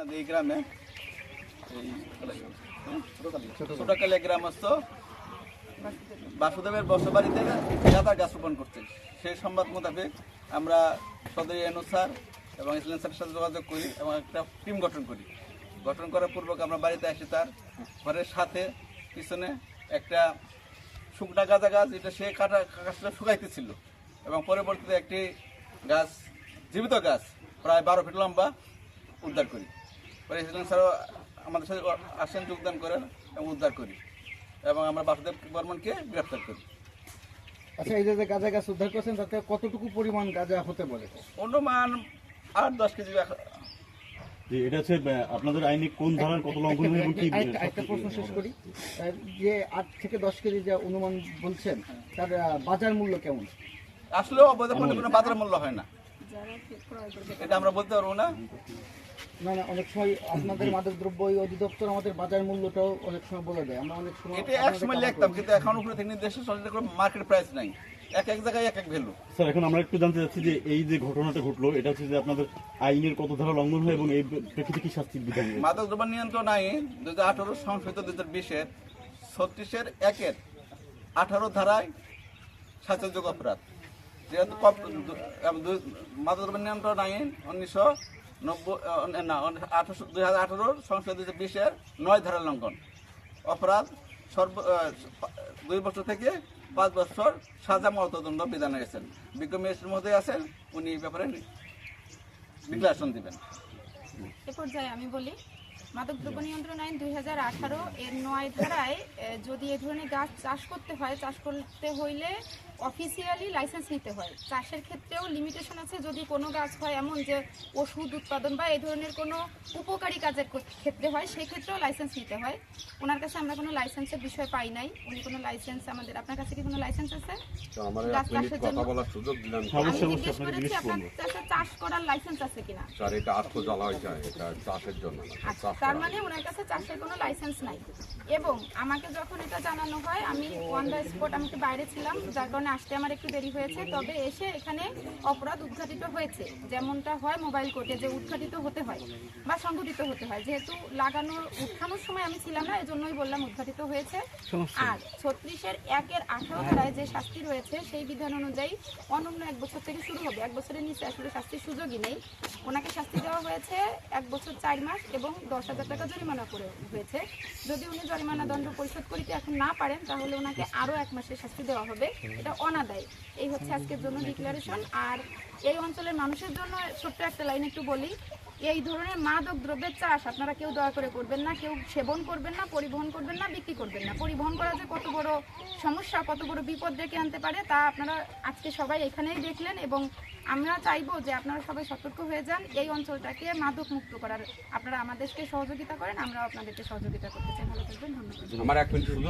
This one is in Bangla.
আমাদের এই গ্রামে এই গ্রামস্থ বাসুদেবের বসবাড়িতে গাঁদা গাছ রোপণ করছে। সেই সংবাদ মোতাবেক আমরা সদরী এনু স্যার এবং ইসলাম স্যারের সাথে যোগাযোগ করি এবং একটা টিম গঠন করি। গঠন করার পূর্বক আমরা বাড়িতে আসি তার ঘরের সাথে পিছনে একটা শুকনা গাঁদা গাছ এটা সে কাটা গাছটা শুকাইতেছিল এবং পরবর্তীতে একটি গাছ জীবিত গাছ প্রায় বারো ফিট লম্বা উদ্ধার করি। পরে ইসলাম স্যারও আমাদের সাথে আসেন যোগদান করেন এবং উদ্ধার করি এবং আমরা বাসুদেব বর্মনকে গ্রেপ্তার করি। আচ্ছা এই যে গাঁজা গাছ উদ্ধার করছেন তাতে কতটুকু পরিমাণ গাঁজা হতে পারে? অনুমান আট দশ কেজি এটা হচ্ছে আপনাদের আইনে কোন ধারার কত লঙ্ঘন এবং কি আরেকটা প্রশ্ন শেষ করি। যে আট থেকে দশ কেজি যে অনুমান বলছেন তার বাজার মূল্য কেমন? আসলেও অবৈধ কোনো বাজার মূল্য হয় না। এটা আমরা বলতে পারব না। না না অনেক সময় আপনাদের মাদক দ্রব্য ওই অধিদপ্তর আমাদের বাজার মূল্যটাও অনেক সময় বলে দেয়। আমরা অনেক সময় এটা এক সময় লিখতাম কিন্তু এখন উপরে থেকে নির্দেশে সরকারের কোনো মার্কেট প্রাইস নাই। এক এক জায়গায় এক এক ভ্যালু স্যার এখন আমরা একটু জানতে চাচ্ছি যে এই যে ঘটনাটা ঘটলো এটা হচ্ছে যে আপনাদের আইনের কত ধারা লঙ্ঘন হয় এবং এই প্রেক্ষিতে কি শাস্তির বিধান মাদক দ্রব্য নিয়ন্ত্রণ আইন দু হাজার আঠারো সংশোধিত দু হাজার বিশের ছত্রিশের একের আঠারো ধারায় শাস্তিযোগ্য অপরাধ। যেহেতু মাদক দ্রব্য নিয়ন্ত্রণ আইন উনিশশো নব্বই না আঠারোশো, দুই হাজার আঠারোর সংশোধিত দু হাজার বিশের নয় ধারা লঙ্ঘন। অপরাধ সর্ব দুই বছর থেকে পাঁচ বছর সাজা মর্তদণ্ড বিধান হয়েছেন বিজ্ঞ মিনিস্টার মহোদয় আছেন, উনি এই ব্যাপারে ডিক্লারেশন দিবেন। এ পর্যায়ে আমি বলি মাদকদ্রব্য নিয়ন্ত্রণ আইন দুই হাজার আঠারো এর নয় ধারায় যদি এ ধরনের গাছ চাষ করতে হয় চাষ করতে হইলে অফিসিয়ালি লাইসেন্স নিতে হয়। চাষের ক্ষেত্রেও লিমিটেশন আছে যদি কোনো গাছ হয় এমন যে ওষুধ উৎপাদন বা এই ধরনের কোনো উপকারী কাজের ক্ষেত্রে হয় সেক্ষেত্রেও লাইসেন্স নিতে হয়। ওনার কাছে আমরা কোনো লাইসেন্সের বিষয় পাই নাই। উনি কোনো লাইসেন্স আমাদের আপনার কাছে কি কোনো লাইসেন্স আছে? চাষ করার লাইসেন্স আছে কিনা? স্যার এটা আত্মজ্বালা হয়ে যায় এটা চাষের জন্য আচ্ছা। চাষ তার মানে ওনার কাছে চাষের কোনো লাইসেন্স নাই। এবং আমাকে যখন এটা জানানো হয় আমি অন দ্য স্পট আমি বাইরে ছিলাম যার কারণে আসতে আমার একটু দেরি হয়েছে। তবে এসে এখানে অপরাধ উদ্ঘাটিত হয়েছে। যেমনটা হয় মোবাইল কোর্টে যে উদ্ঘাটিত হতে হয় বা সংঘটিত হতে হয়। যেহেতু লাগানোর উঠানোর সময় আমি ছিলাম না এজন্যই বললাম উদ্ঘাটিত হয়েছে। আর ছত্রিশের একের আঠারো ধারায় যে শাস্তি রয়েছে সেই বিধান অনুযায়ী অনন্য এক বছর থেকে শুরু হবে। এক বছরের নিচে আসলে শাস্তির সুযোগই নেই। ওনাকে শাস্তি দেওয়া হয়েছে এক বছর চার মাস এবং দশ হাজার টাকা জরিমানা করে হয়েছে। যদি উনি জরিমানা দণ্ড পরিশোধ করিতে এখন না পারেন, তাহলে ওনাকে আরও এক মাসের শাস্তি দেওয়া হবে। এটা অনাদায়। এই হচ্ছে আজকের জন্য ডিক্লারেশন আর এই অঞ্চলের মানুষের জন্য ছোট্ট একটা লাইন একটু বলি। এই ধরনের মাদক দ্রব্যের চাষ আপনারা কেউ দয়া করে করবেন না, কেউ সেবন করবেন না, পরিবহন করবেন না, বিক্রি করবেন না। পরিবহন করা যে কত বড় সমস্যা, কত বড় বিপদ ডেকে আনতে পারে তা আপনারা আজকে সবাই এখানেই দেখলেন এবং আমরা চাইব যে আপনারা সবাই সতর্ক হয়ে যান, এই অঞ্চলটাকে মাদক মুক্ত করার। আপনারা আমাদেরকে সহযোগিতা করেন, আমরাও আপনাদেরকে সহযোগিতা করতে চাই। ভালো থাকবেন, ধন্যবাদ।